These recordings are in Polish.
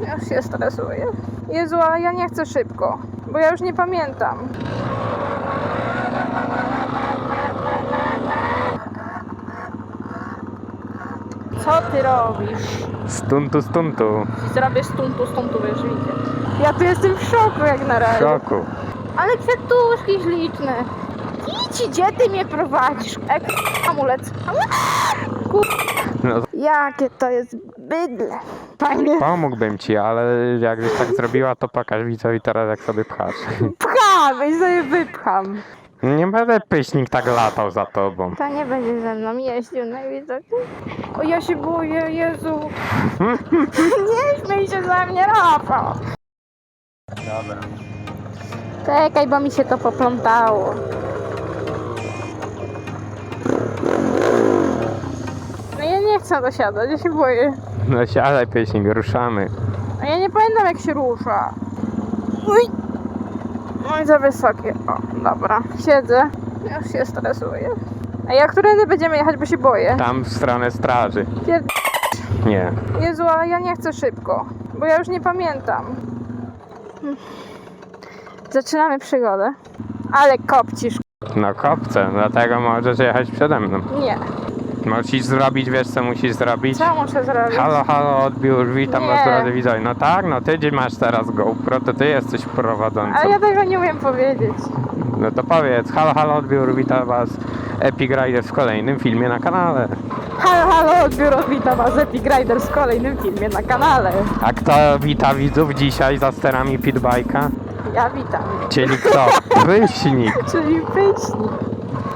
Już się stresuję. Jezu, ale ja nie chcę szybko, bo ja już nie pamiętam. Co ty robisz? Stuntu, stuntu. Zrobię stuntu, stuntu, wiesz, widzę. Ja tu jestem w szoku jak na W razie. szoku. Ale kwiatuszki śliczne. Idź, gdzie ty mnie prowadzisz? E, amulet. Kur... No, Jakie to jest bydle. Panie, pomógłbym ci, ale jakbyś tak zrobiła, to pokaż widzowi teraz, jak sobie pchasz. pcham i sobie wypcham. Nie będę pyśnik tak latał za tobą. To nie będzie ze mną jeździł najwidoczniej. O, ja się boję, Jezu. nie śmiej się ze mnie, Rafał. Dobra. Czekaj, bo mi się to poplątało. No chcę dosiadać, ja się boję. No siadaj pyśnik, ruszamy. A ja nie pamiętam jak się rusza. Uj. Oj, za wysokie. O, dobra. Siedzę. Już się stresuję. A jak którędy będziemy jechać, bo się boję. Tam w stronę straży. Pier... Nie. Jezu, ale ja nie chcę szybko, bo ja już nie pamiętam. Zaczynamy przygodę. Ale kopcisz. No kopce, dlatego możesz jechać przede mną. Nie. Musisz zrobić, wiesz co musisz zrobić? Co muszę zrobić? Halo, halo, odbiór, witam Nie. was drodzy widzowie. No tak, no ty gdzie masz teraz GoPro, to ty jesteś prowadzącą. Ale ja tego nie umiem powiedzieć. No to powiedz, halo, halo, odbiór, witam was Epic Rider w kolejnym filmie na kanale. Halo, halo, odbiór, witam was Epic Rider w kolejnym filmie na kanale. A kto wita widzów dzisiaj za sterami Pitbike'a? Ja witam. Czyli kto? Wyśnik. Czyli pyśnik.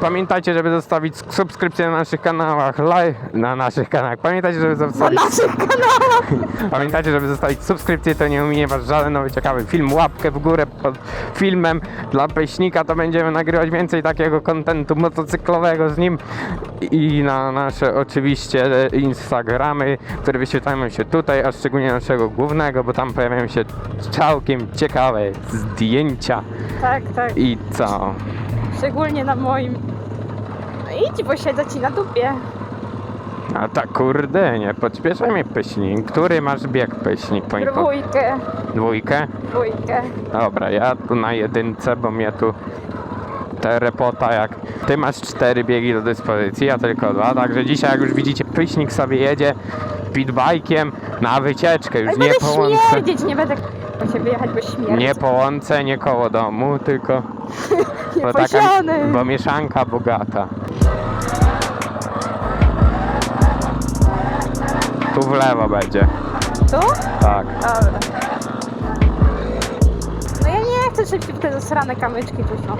Pamiętajcie, żeby zostawić subskrypcję na naszych kanałach, live na naszych kanałach. Pamiętajcie, żeby Na zostawić naszych kanałach. Pamiętajcie, żeby zostawić subskrypcję, to nie ominie was żaden nowy ciekawy film. Łapkę w górę pod filmem dla Peśnika, to będziemy nagrywać więcej takiego kontentu motocyklowego z nim i na nasze oczywiście Instagramy, które wyświetlają się tutaj, a szczególnie naszego głównego, bo tam pojawiają się całkiem ciekawe zdjęcia Tak, tak. i co? Szczególnie na moim. Idź, bo siedzę ci na dupie. A tak kurde, nie podśpieszaj mnie Peśnik. Który masz bieg po- Dwójkę, Dwójkę? dwójkę. Dobra, ja tu na jedynce, bo mnie tu te repota jak ty masz cztery biegi do dyspozycji, ja tylko dwa, także dzisiaj jak już widzicie Pyśnik sobie jedzie pitbajkiem na wycieczkę, już Ale nie będę po łące, śmierdzieć, nie będę po ciebie jechać, bo śmierdzi. nie po łące, nie koło domu, tylko bo, taka, bo mieszanka bogata. Tu w lewo będzie, Tu? tak. Dobra. No ja nie chcę szybciej w te zasrane kamyczki tu są.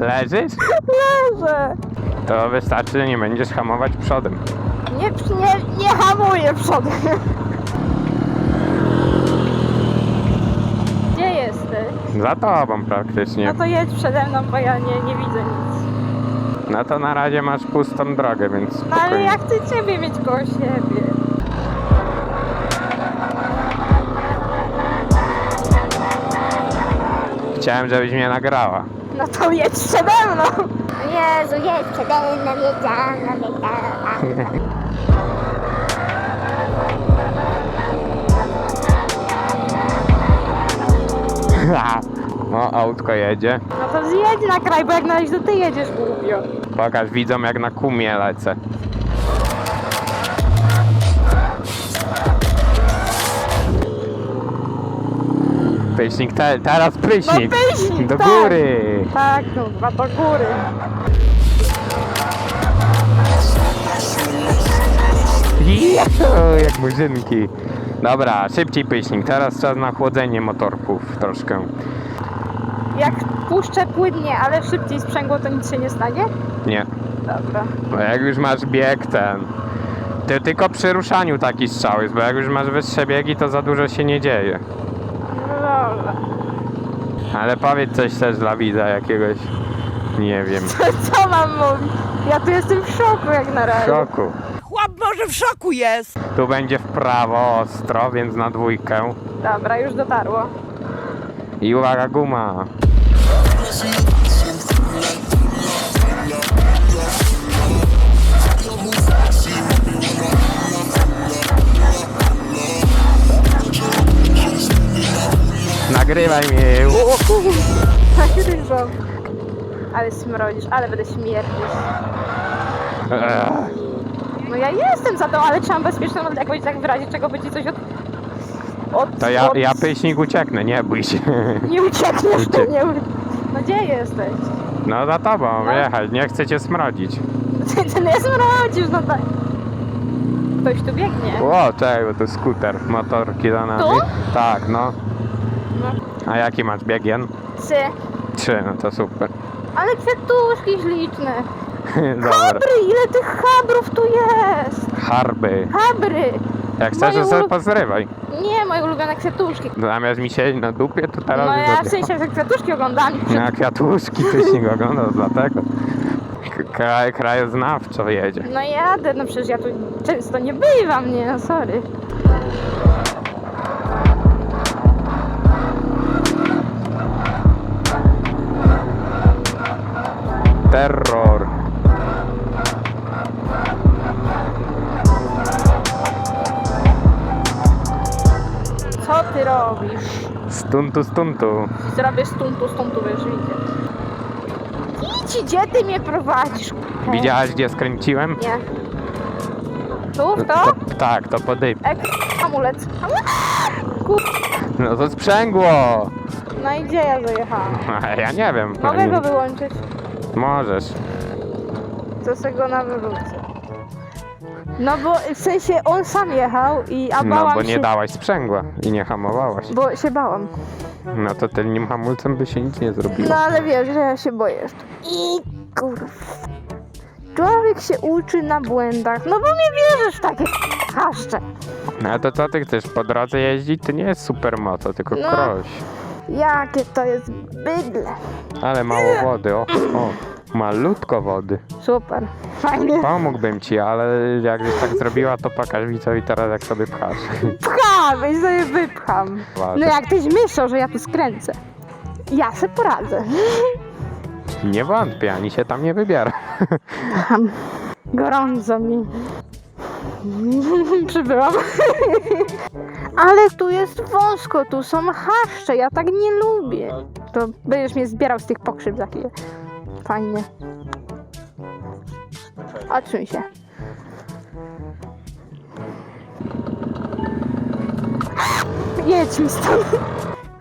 Leżysz? Leżę. To wystarczy, że nie będziesz hamować przodem. Nie, nie, nie hamuję przodem. Gdzie jesteś? Za tobą praktycznie. No to jedź przede mną, bo ja nie, nie widzę nic. No to na razie masz pustą drogę, więc No ale spokojnie. ja chcę ciebie mieć koło siebie. Chciałem, żebyś mnie nagrała. No to jedź przede mną. Jezu, jedź przede mną, wiedziałam, wiedziałam. O, autko jedzie. No to zjedź na kraj, bo jak na razie to ty jedziesz głupio. Pokaż widzom jak na kumie lecę. Pryśnik, te, teraz pryśnik. No pryśnik, Do tak. góry. Tak, no dwa do góry. Jezu, jak murzynki. Dobra, szybciej pryśnik. Teraz czas na chłodzenie motorków troszkę. Jak puszczę płynnie, ale szybciej sprzęgło, to nic się nie stanie? Nie. Dobra. Bo jak już masz bieg ten. Ty tylko przy ruszaniu taki strzał jest, bo jak już masz wyższe biegi, to za dużo się nie dzieje. No dobra. Ale powiedz coś też dla widza jakiegoś. Nie wiem. Co mam mówić? Ja tu jestem w szoku jak na W razie. szoku. Chłop może w szoku jest. Tu będzie w prawo ostro, więc na dwójkę. Dobra, już dotarło. I uwaga, guma. Nagrywaj mnie. Nagrywam. Ale smrodzisz, ale będę śmierdzisz. Eee. No ja jestem za to, ale trzeba bezpieczną jak będzie tak wyrazić, czego będzie coś od... od To ja, od- ja pyśnik ucieknę, nie bój się. Nie uciekniesz, ty nie uciekniesz. No gdzie jesteś? No za tobą, No. jechać, nie chcę cię smrodzić. Ty, ty nie smrodzisz, no tak. Ktoś tu biegnie. O, czekaj, bo to skuter, motorki za nami. Tu? Tak, no. No. A jaki masz biegien? Trzy. Trzy, no to super. Ale kwiatuszki śliczne. Dobra. Habry, ile tych habrów tu jest? Harby. Habry. Jak chcesz, Moje to sobie ulu- pozrywaj. Nie, moje ulubione kwiatuszki. Zamiast mi siedzieć na dupie, to teraz No ja w sensie, że kwiatuszki oglądam. Na kwiatuszki pyśnik oglądał, dlatego. K- Kraj, krajoznawczo jedzie. No jadę, no przecież ja tu często nie bywam, nie, no sorry. Terror. Ty robisz? Stuntu, stuntu. Zrobię stuntu, stuntu, wiesz, widzę. Idź, gdzie ty mnie prowadzisz? Widziałaś, gdzie skręciłem? Nie. Tu, w to? To- tak, to podyp. Ek, hamulec. Kur... No to sprzęgło! No i gdzie ja zajechałam? Ja nie wiem. Mogę go wyłączyć? Możesz. To se go na wywrócę. No bo w sensie on sam jechał i a No bałam bo nie się... dałaś sprzęgła i nie hamowałaś. Bo się bałam. No to tylnym hamulcem by się nic nie zrobiło. No ale wiesz, że ja się boję. I kurwa. Człowiek się uczy na błędach. No bo nie wierzysz w takie haszcze. No to co ty chcesz po drodze jeździć? To nie jest supermoto, tylko No. kroś. Jakie to jest bydle. Ale mało wody, o, o. Malutko wody. Super. Fajnie. Pomógłbym ci, ale jakbyś tak zrobiła, to pokaż widzowi teraz jak sobie pchasz. Pcham i sobie wypcham. No jak tyś myślał, że ja tu skręcę. Ja se poradzę. Nie wątpię, ani się tam nie wybiera. Pcham. Gorąco mi. Przybyłam. Ale tu jest wąsko, tu są haszcze, ja tak nie lubię. To będziesz mnie zbierał z tych pokrzyw za chwilę. Fajnie. Odsuń się. Jedź mi stąd.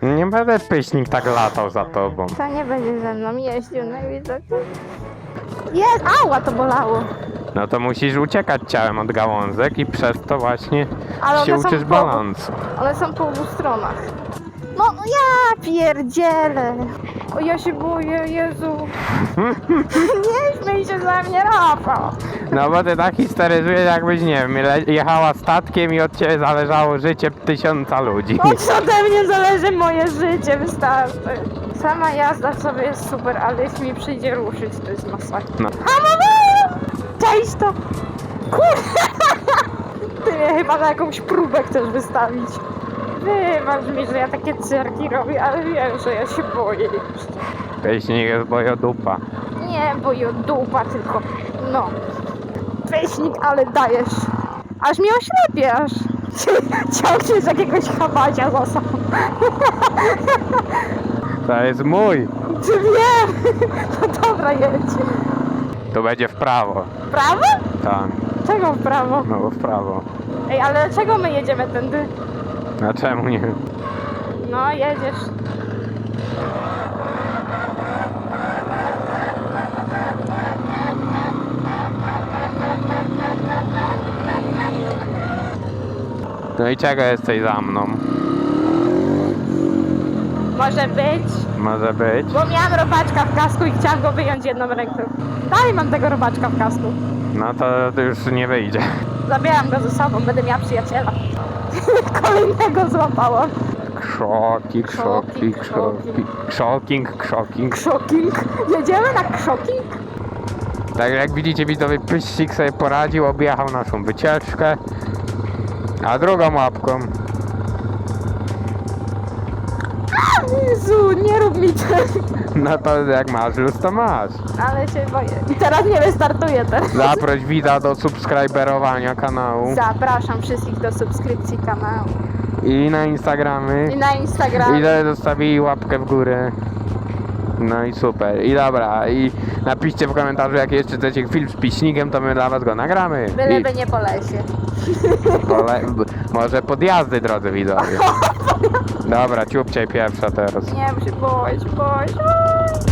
Nie będę pyśnik tak latał za tobą. To nie będzie ze mną jeździł najwidoczniej. Jest! Ała, to bolało. No to musisz uciekać ciałem od gałązek i przez to właśnie Ale się one są uczysz po- balansu. One są po obu stronach. No ja pierdzielę. O ja się boję, Jezu. nie śmiej się ze mnie, Rafał. No bo ty tak historyzujesz jakbyś, nie wiem, le- jechała statkiem i od ciebie zależało życie tysiąca ludzi. Od co ode mnie zależy moje życie, wystarczy. Sama jazda sobie jest super, ale jeśli mi przyjdzie ruszyć, to jest masakra. No. Hamowa! Cześć to! Kurde! Ty mnie chyba na jakąś próbę chcesz wystawić. Wybacz mi, że ja takie cyrki robię, ale wiem, że ja się boję jeszcze. Pyśnik jest bojodupa. Nie, bo i od dupa tylko. No. Peśnik, ale dajesz. Aż mnie oślepiasz. Ciągniesz jakiegoś chabacia za sobą. To jest mój. Ty wiem. No dobra, jedź. Tu będzie w prawo. Prawo? Tak, Czego w prawo? no w prawo. Ej, ale czego my jedziemy tędy? A czemu nie? No, jedziesz. No i czego jesteś za mną? Może być. Może być? Bo miałam robaczka w kasku i chciałam go wyjąć jedną ręką. Dalej mam tego robaczka w kasku. No to, to już nie wyjdzie. Zabieram go ze sobą, będę miała przyjaciela. Kolejnego złapałam. Krzoki, krzoki, krzoki. Krzoking, krzoking. Krzoking. Jedziemy na krzoking? Tak jak widzicie widzowie, Pyścik sobie poradził, objechał naszą wycieczkę. A drugą łapką. Jezu, nie rób mi tego. No to jak masz luz, to masz. Ale się boję. I teraz nie wystartuję teraz. Zaproś widza do subskryberowania kanału. Zapraszam wszystkich do subskrypcji kanału. I na Instagramy. I na Instagram. I że zostawili łapkę w górę. No i super. I dobra, i napiszcie w komentarzu, jak jeszcze chcecie film z piśnikiem, to my dla was go nagramy. I Byleby nie po lesie. pole, może podjazdy, drodzy widzowie. Dobra, ciupcie pierwsza teraz. Nie, bo się boję, się boję.